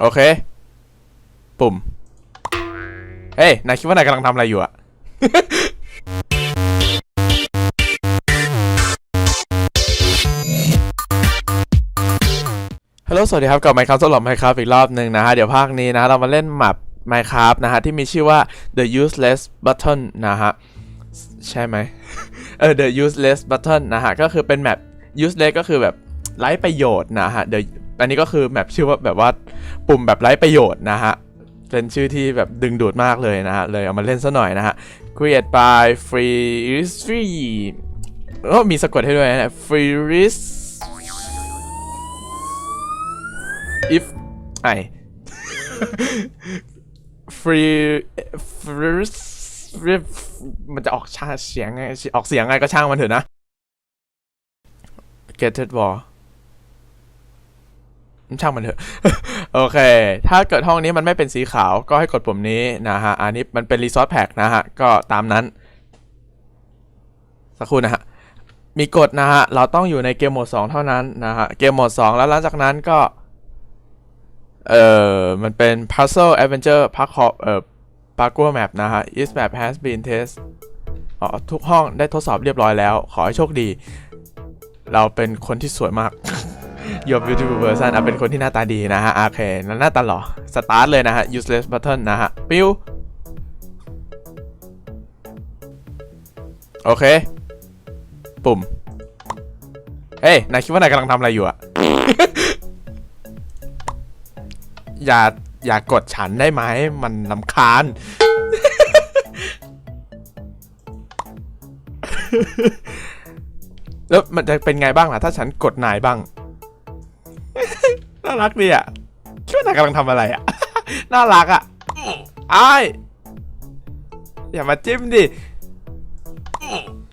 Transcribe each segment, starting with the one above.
โอเค ปุ่ม เฮ้ย นายคิดว่านายกำลังทำอะไรอยู่อะฮัลโหล สวัสดีครับ กับ Minecraft สำหรับ Minecraft อีกรอบหนึ่งนะฮะ เดี๋ยวภาคนี้นะ เรามาเล่นแมป Minecraft นะฮะ ที่มีชื่อว่า The Useless Button นะฮะ ใช่ไหม เออ The Useless Button นะฮะ ก็คือเป็นแมป useless ก็คือแบบไร้ประโยชน์นะฮะเดี๋ยว อันนี้ก็คือแมปชื่อว่าแบบว่าปุ่มแบบไร้ประโยชน์นะฮะเป็นชื่อที่แบบดึงดูดมากเลยนะฮะ เลยเอามาเล่นซะหน่อยนะฮะ create by free is free ก็มีสะกดให้ด้วยนะ free is if ไอ free free มันจะออกชาเสียงไง ออกเสียงไงก็ช่างมันเถอะนะ get it wall ช่างมันเถอะ โอเค ถ้าเกิดห้องนี้มันไม่เป็นสีขาวก็ให้กดปุ่มนี้นะฮะ อันนี้มันเป็น resource pack นะฮะ ก็ตามนั้น สักครู่นะฮะ มีกฎนะฮะ เราต้องอยู่ในเกมโหมด2เท่านั้นนะฮะ เกมโหมด2แล้วหลังจากนั้นก็ เอ่อ มันเป็น puzzle adventure park o เอ่อ parkour map นะฮะ each map has been test อ๋อ ทุกห้องได้ทดสอบเรียบร้อยแล้ว ขอให้โชคดี เราเป็นคนที่สวยมาก Your beautiful person อะเป็นคนที่หน้าตาดีนะฮะโอเคแล้วหน้าตาหล่อสตาร์ทเลยนะฮะ useless button นะฮะ ปิ้ว โอเค ปุ่ม เฮ้ย นายคิดว่านายกำลังทำอะไรอยู่อะอย่า อย่ากดฉันได้ไหม มันลำคาญแล้วมันจะเป็นไงบ้างล่ะ ถ้าฉันกดนายบ้างารักดีอะคิดว่านายกำลังทำอะไรอะ น่ารักอะไอ้อย่ามาจิ้มดิ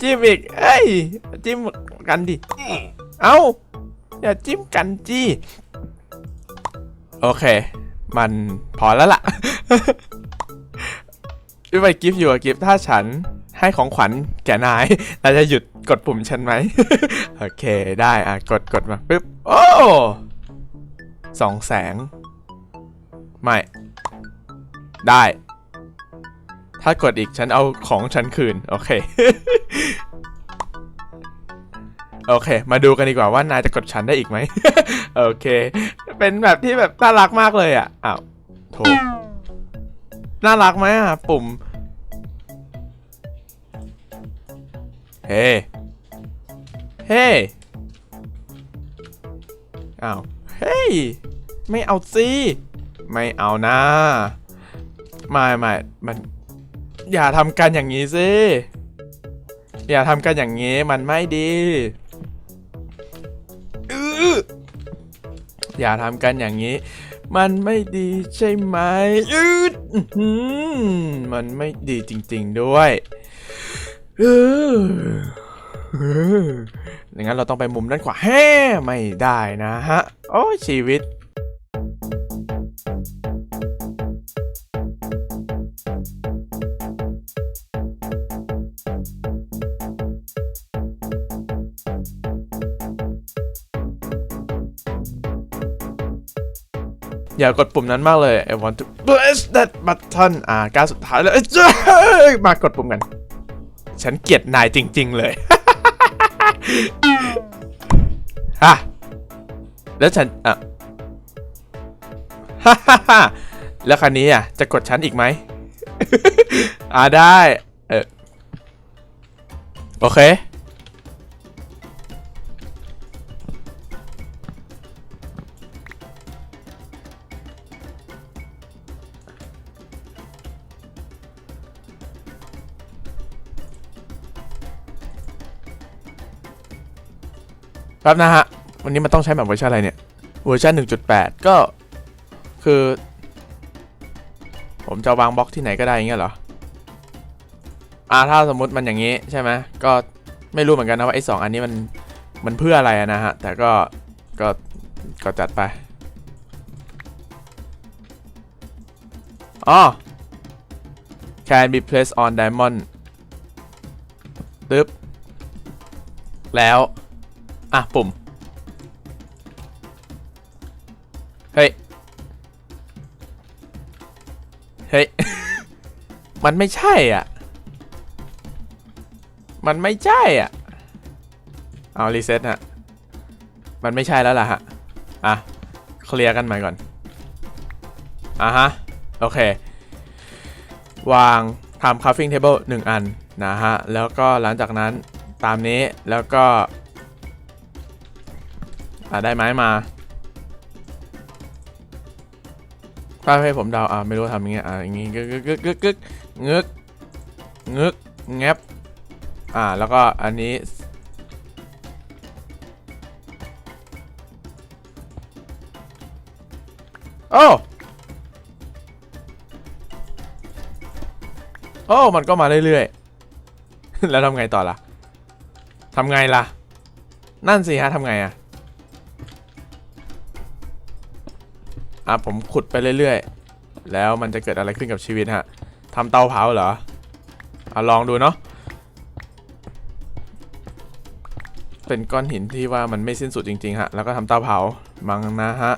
จิ้มอีก เอ้ย จิ้มกันดิ เอ้า อย่าจิ้มกันจี้ โอเค มันพอแล้วล่ะด้ยไปกิฟต์อยู่อะกิฟต์ถ้าฉันให้ของขวัญแก่นายนายจะหยุดกดปุ่มฉันไหม โอเค ได้ อะ กดกดมา ปึ๊บ โอ้ สองแสง ไม่ ได้ ถ้ากดอีกฉันเอาของฉันคืน โอเค โอเค มาดูกันดีกว่าว่านายจะกดฉันได้อีกไหม โอเค เป็นแบบที่แบบน่ารักมากเลยอะ อ้าวโถน่ารักไหมอะ ปุ่ม เฮ้ เฮ้ อ้าว เฮ้ย ไม่เอาสิไม่เอานะไม่ไม่มัน อย่าทำกันอย่างนี้สิ อย่าทำกันอย่างนี้มันไม่ดีอย่าทำกันอย่างนี้ มันไม่ดีใช่ไหมอืดอื้อหือมันไม่ดีจริง ๆด้วย เออ เอออย่างนั้นเราต้องไปมุมด้านขวาแฮ่ไม่ได้นะฮะ โอ้ชีวิตอย่ากดปุ่มนั้นมากเลย I want to press that button อ่าก้ารสุดท้ายแล้วมากดปุ่มกัน ฉันเกลียดนายจริง ๆ เลย ฮะแล้วฉันอะฮ่าฮ่าฮ่าแล้วคันนี้อะ จะกดฉันอีกไหม อ่าได้ เออ โอเค แป๊บนะฮะ วันนี้มันต้องใช้แบบเวอร์ชันอะไรเนี่ย เวอร์ชัน1.8 ก็คือ ผมจะวางบล็อกที่ไหนก็ได้อย่างเงี้ยเหรอ อ่าถ้าสมมุติมันอย่างนี้ใช่ไหมก็ไม่รู้เหมือนกันนะว่าไอ้สองอันนี้มันมันเพื่ออะไรนะฮะ แต่ก็ก็ก็จัดไป อ๋อ can be placed on diamond ตึ๊บแล้ว อะ ปุ่ม เฮ้ย เฮ้ย มันไม่ใช่อะ มันไม่ใช่อะ เอารีเซ็ตฮะ มันไม่ใช่แล้วล่ะฮะ อะ เคลียร์กันใหม่ก่อน อะฮะ โอเค วางทำคัฟฟิ้งเทเบิลหนึ่งอันนะฮะ แล้วก็หลังจากนั้นตามนี้แล้วก็ อะได้ไม้มาถ้าให้ผมเดาอะไม่รู้ทำยังไงอะอย่างงี้กึกกึกกึกกึกกึกงึกงึกแงบอ่าแล้วก็อันนี้โอ้โอ้มันก็มาเรื่อยๆ แล้วทำไงต่อล่ะทำไงล่ะ นั่นสิฮะทำไงอะ อะผมขุดไปเรื่อยๆ แล้วมันจะเกิดอะไรขึ้นกับชีวิตฮะทำเตาเผาเหรออะลองดูเนาะเป็นก้อนหินที่ว่ามันไม่สิ้นสุดจริง ๆ ฮะ แล้วก็ทำเตาเผามังนะฮะ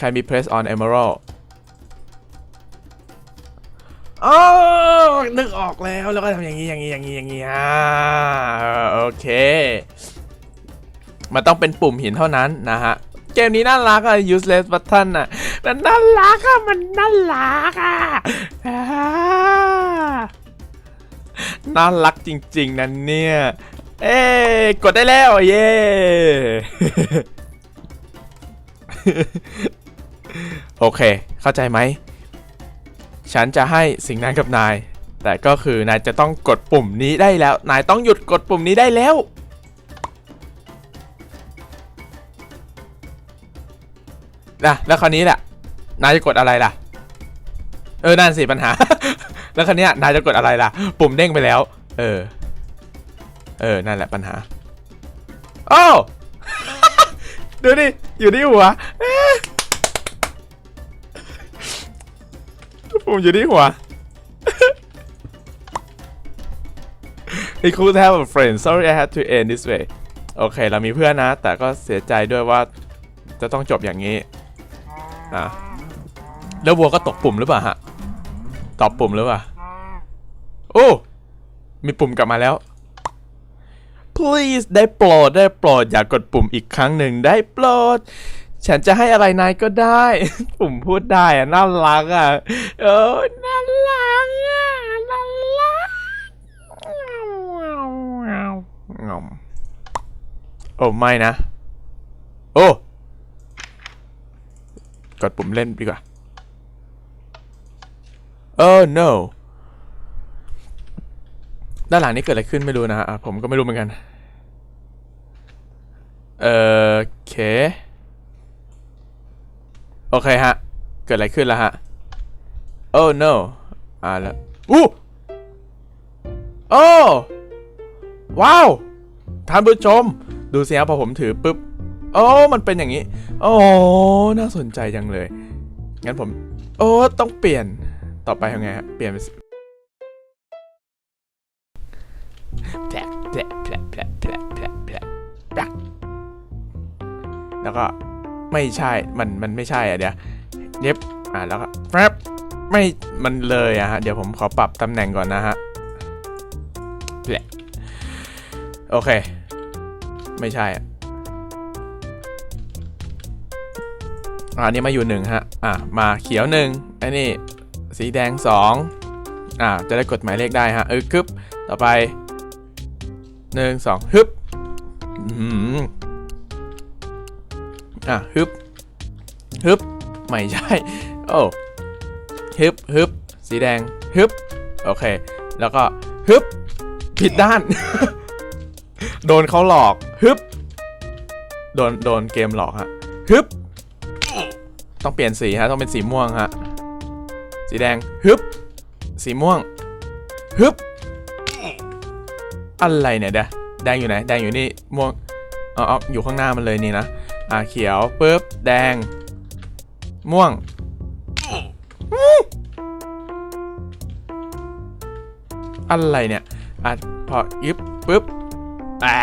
Can be pressed on emerald อ๋อนึกออกแล้ว แล้วก็ทำอย่างนี้ อย่างนี้ อย่างนี้ อย่างนี้อ่าโอเค มันต้องเป็นปุ่มหินเท่านั้นนะฮะ เกมนี้น่ารักอะ useless button อะมันน่ารักอะมันน่ารักอะน่ารักจริง ๆนะเนี่ย เอ้กดได้แล้วเย้โอเค เข้าใจไหม ฉันจะให้สิ่งนั้นกับนาย แต่ก็คือนายจะต้องกดปุ่มนี้ได้แล้ว นายต้องหยุดกดปุ่มนี้ได้แล้ว นะแล้วคราวนี้แหละนายจะกดอะไรล่ะ เออนั่นสิปัญหา แล้วคราวนี้นายจะกดอะไรล่ะ ปุ่มเด้งไปแล้ว เออ เออนั่นแหละปัญหาโอ้ดูดิอยู่ที่หัวปุ่มอยู่ที่หัว It could have a friend sorry I had to end this way โอเค เรามีเพื่อนนะ แต่ก็เสียใจด้วยว่าจะต้องจบอย่างนี้ อะแล้ววัวก็ตกปุ่มหรือเปล่าฮะตอบปุ่มหรือเปล่าโอ้มีปุ่มกลับมาแล้ว please ได้โปรดได้โปรด อย่ากดปุ่มอีกครั้งหนึ่งได้โปรด ฉันจะให้อะไรนายก็ได้ ปุ่มพูดได้อะน่ารักอะเออน่ารักอะน่ารักงอมโอ้ไม่นะ โอ้ กดปุ่มเล่นดีกว่า Oh no ด้านหลังนี้เกิดอะไรขึ้นไม่รู้นะฮะผมก็ไม่รู้เหมือนกัน เออโอเค โอเคฮะ เกิดอะไรขึ้นแล้วฮะ Oh no อ่าแล้วอู้โอ้ว้าว ท่านผู้ชม ดูสิครับพอผมถือปุ๊บ โอ้มันเป็นอย่างนี้ โอ้น่าสนใจจังเลย งั้นผม โอ้ต้องเปลี่ยนต่อไปทำไงฮะเปลี่ยนเป็นแผลแผลแผลแผลแผลแผลแผลแผลแล้วก็ไม่ใช่มันมันไม่ใช่อะเดี๋ยวเย็บอ่าแล้วก็แฟบไม่มันเลยอะฮะเดี๋ยวผมขอปรับตำแหน่งก่อนนะฮะแผลโอเค ไม่ใช่อะ อันนี้มาอยู่หนึ่งฮะ อะ มาเขียวหนึ่งอ้นี่สีแดงสองอะจะได้กดหมายเลขได้ฮะ เออคึบต่อไปหนึ่งสองฮึบอื้อหืออะฮึบฮึบไม่ใช่ โอ้ฮึบฮึบสีแดงฮึบโอเค แล้วก็ฮึบผิดด้าน โดนเขาหลอกฮึบโดนโดนเกมหลอกฮะฮึบ ต้องเปลี่ยนสีฮะ ต้องเป็นสีม่วงฮะ สีแดง ฮึบ สีม่วง ฮึบ อะไรเนี่ยเด้แดงอยู่ไหน แดงอยู่นี่ ม่วงอ๋ออออยู่ข้างหน้ามันเลยนี่นะ อ่า เขียวปุ๊บ แดง ม่วง อะไรเนี่ย อะ พอยึบปุ๊บอ่า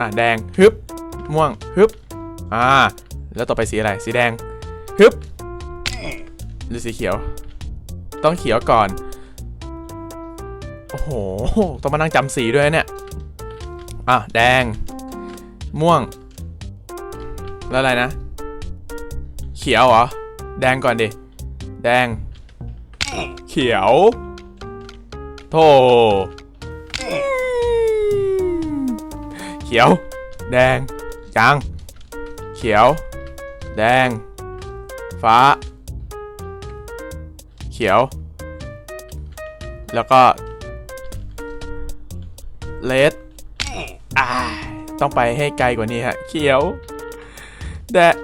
อะ แดง ฮึบ ม่วง ฮึบ อ่า แล้วต่อไปสีอะไรสีแดงฮึบหรือสีเขียว ต้องเขียวก่อน โอ้โห ต้องมานั่งจำสีด้วยเนี่ย อะ แดง ม่วง แล้วอะไรนะ เขียวเหรอ แดงก่อนดิ แดง เขียวโธ่เขียว แดงจางเขียว แดง ฟ้า เขียว แล้วก็เลดอ่าต้องไปให้ไกลกว่านี้ฮะ เขียว แดง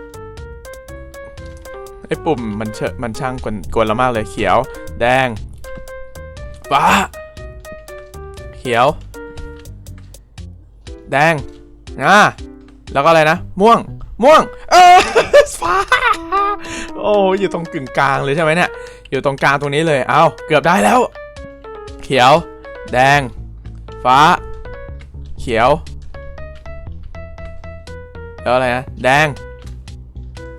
ไอ้ปุ่มมันเชมันช่างกวนกวนเรามากเลยเขียว แดง ฟ้า เขียว แดงอ่าแล้วก็อะไรนะ ม่วง ม่วง เออ ฟ้า โอ้อยู่ตรงกึ่งกลางเลยใช่ไหมเนี่ย อยู่ตรงกลางตรงนี้เลย เอาเกือบได้แล้ว เขียว แดง ฟ้า เขียว แล้วอะไรนะ แดง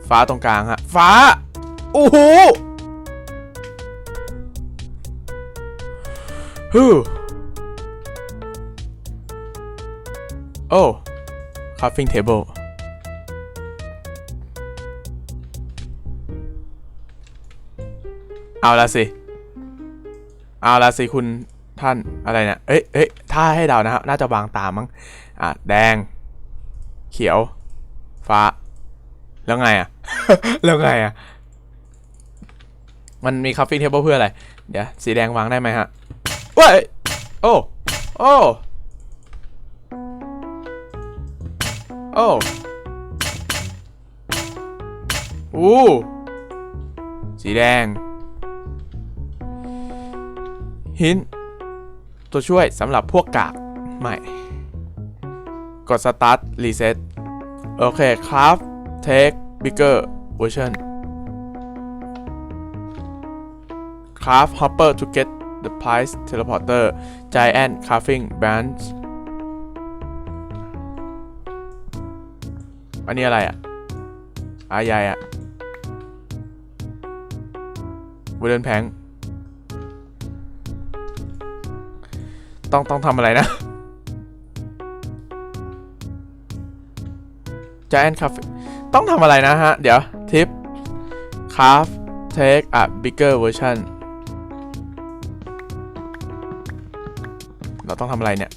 ฟ้าตรงกลางฮะ ฟ้า โอ้โหฮู้โอ้ crafting table เอาละสิ เอาละสิคุณท่านอะไรเนี่ย เอ้ยเอ้ยถ้าให้เดานะครับ น่าจะวางตามมั้ง อะ แดง เขียว ฟ้า แล้วไงอะ แล้วไงอะ มันมีคัฟฟิ้งเทเบิลเพื่ออะไร เดี๋ยว สีแดงวางได้ไหมฮะเว้ย โอ้ โอ้ โอ้อู้สีแดง หิน ตัวช่วยสำหรับพวกกาก ไม่ กด start reset โอเค craft take bigger version craft hopper to get the price teleporter giant crafting branch อันนี้อะไรอะ อาใหญ่อะวูเดนแพง ต้องต้องทำอะไรนะ Giant Cafe ต้องทำอะไรนะฮะ เดี๋ยว ทิป Craft take a bigger version เราต้องทำอะไรเนี่ย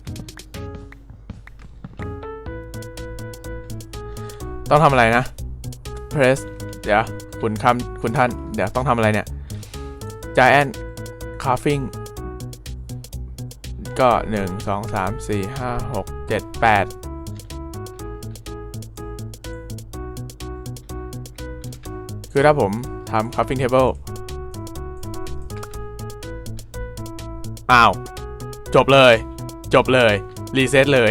ต้องทำอะไรนะ press เดี๋ยว คุณคำคุณท่าน เดี๋ยวต้องทำอะไรเนี่ย giant carving ก็ 1 2 3 4 5 6 7 8 คือถ้าผมทำ cuffing table อ้าว จบเลย จบเลย รีเซ็ตเลย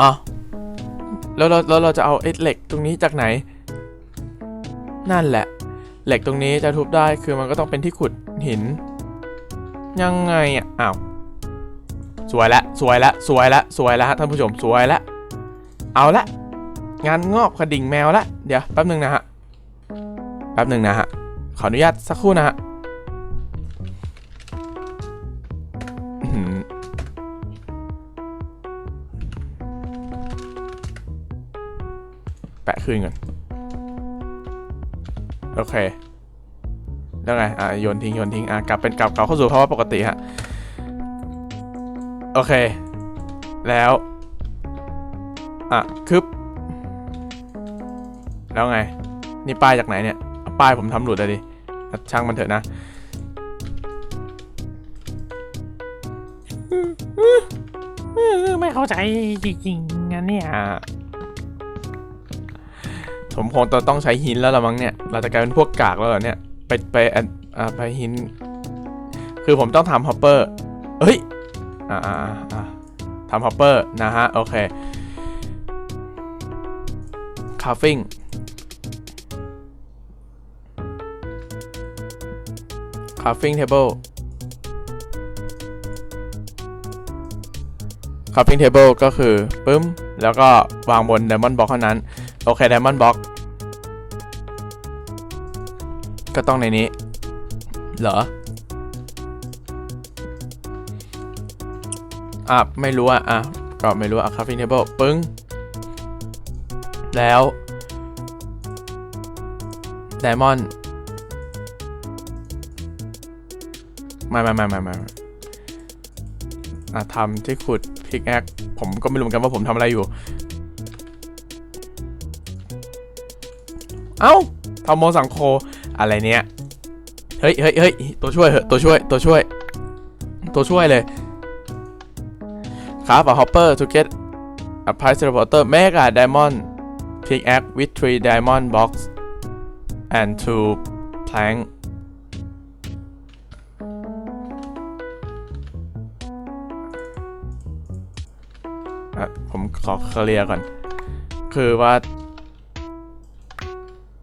อ๋อแล้วเราแล้วเราจะเอาไอ้เหล็กตรงนี้จากไหน นั่นแหละ เหล็กตรงนี้จะทุบได้คือมันก็ต้องเป็นที่ขุดหิน ยังไงอะอ้าวสวยละสวยละสวยละสวยละฮะท่านผู้ชมสวยละเอาละงานงอกกระดิ่งแมวละเดี๋ยวแป๊บหนึ่งนะฮะแป๊บหนึ่งนะฮะขออนุญาตสักครู่นะฮะ คืนก่อน โอเค แล้วไง อะโยนทิ้งโยนทิ้ง อะกลับเป็นกลับกลับเข้าสู่ภาวะปกติฮะ โอเค แล้ว อะคึบ แล้วไง นี่ป้ายจากไหนเนี่ย ป้ายผมทำหลุดเลยดิ ช่างมันเถอะนะไม่เข้าใจจริงๆงั้นเนี่ย อ่าผมคงจะต้องใช้หินแล้วละมั้งเนี่ย เราจะกลายเป็นพวกกากแล้วเหรอเนี่ย ไปไปอ่าไปหิน คือผมต้องทำฮอปเปอร์เฮ้ย อ่าอ่าอ่าทำฮอปเปอร์นะฮะ โอเคคาฟิ้งคาฟิ้งเทเบิลคาฟิ้งเทเบิลก็คือปึ้ม แล้วก็วางบน Diamond Box เท่านั้น โอเค Diamond Box ก็ ก็ต้องในนี้ เหรออะไม่รู้อะอะก็ไม่รู้อะ crafting table ปึ้ง แล้ว diamond ไม่ไม่ไม่ไม่ไม่ไม่อะทำที่ขุด pickaxe ผมก็ไม่รู้เหมือนกันว่าผมทำอะไรอยู่ เอ้าทำโมสังโค อะไรเนี้ยเฮ้ยเฮ้ยเฮ้ยตัวช่วยเหอะตัวช่วยตัวช่วย ตัวช่วยเลยครับ a hopper to get a price teleporter make a diamond pickaxe with three diamond box and two plank อะผมขอเคลียร์ก่อน คือว่า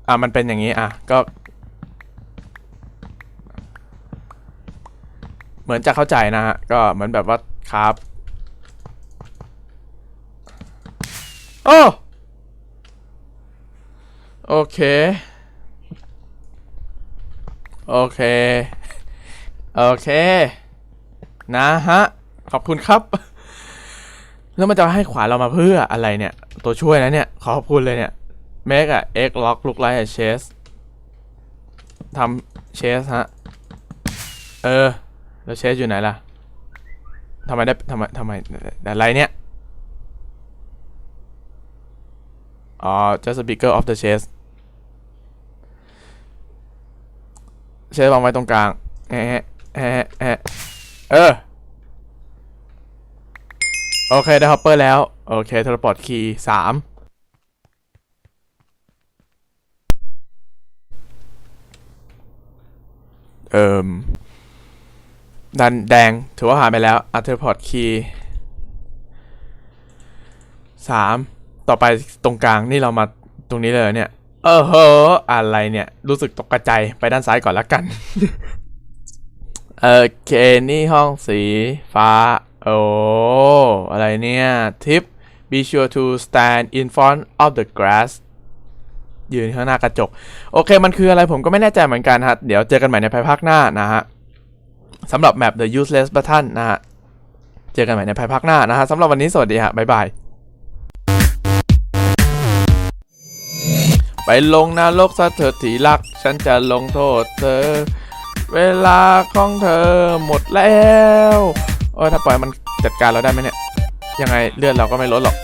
อะ มันเป็นอย่างนี้ อะ ก็ มือนจะเข้าใจนะฮะ ก็เหมือนแบบว่าครับโอ้โอเค โอเค โอเค นะฮะ ขอบคุณครับ แล้วมันจะให้ขวาเรามาเพื่ออะไรเนี่ย ตัวช่วยนะเนี่ย ขอขอบคุณเลยเนี่ย make a egg lock look like a chest ทำ chest ฮะ เออ แล้ว chest อยู่ไหนล่ะทำไมได้ทำไมทำไมอะไรเนี่ยอ๋อ just a bigger of the chest เชสวางไว้ตรงกลางแอะแอะแอะเออ โอเค ได้ฮอปเปอร์แล้ว โอเคเทเลพอร์ตคีย์สามเอ่ม ดันแดง ถือว่าผ่านไปแล้ว อัลเทเลพอร์ตคีย์สามต่อไปตรงกลางนี่เรามาตรงนี้เลยเนี่ย เออเฮออะไรเนี่ย รู้สึกตกกระใจายไปด้านซ้ายก่อนละกันโอเคนี่ห้องสีฟ้า โอ้อะไรเนี่ย ทิป be sure to stand in front of the glass ยืนข้างหน้ากระจก โอเคมันคืออะไรผมก็ไม่แน่ใจเหมือนกันฮะ เดี๋ยวเจอกันใหม่ในภายภาคหน้านะฮะ สำหรับแมป the useless button นะฮะ เจอกันใหม่ในภายภาคหน้านะฮะสำหรับวันนี้สวัสดีฮะ บ๊ายบาย ไปลงนรกซะเถิดที่รัก ฉันจะลงโทษเธอ เวลาของเธอหมดแล้ว โอ้ยถ้าปล่อยมันจัดการเราได้ไหมเนี่ย ยังไงเลือดเราก็ไม่ลดหรอก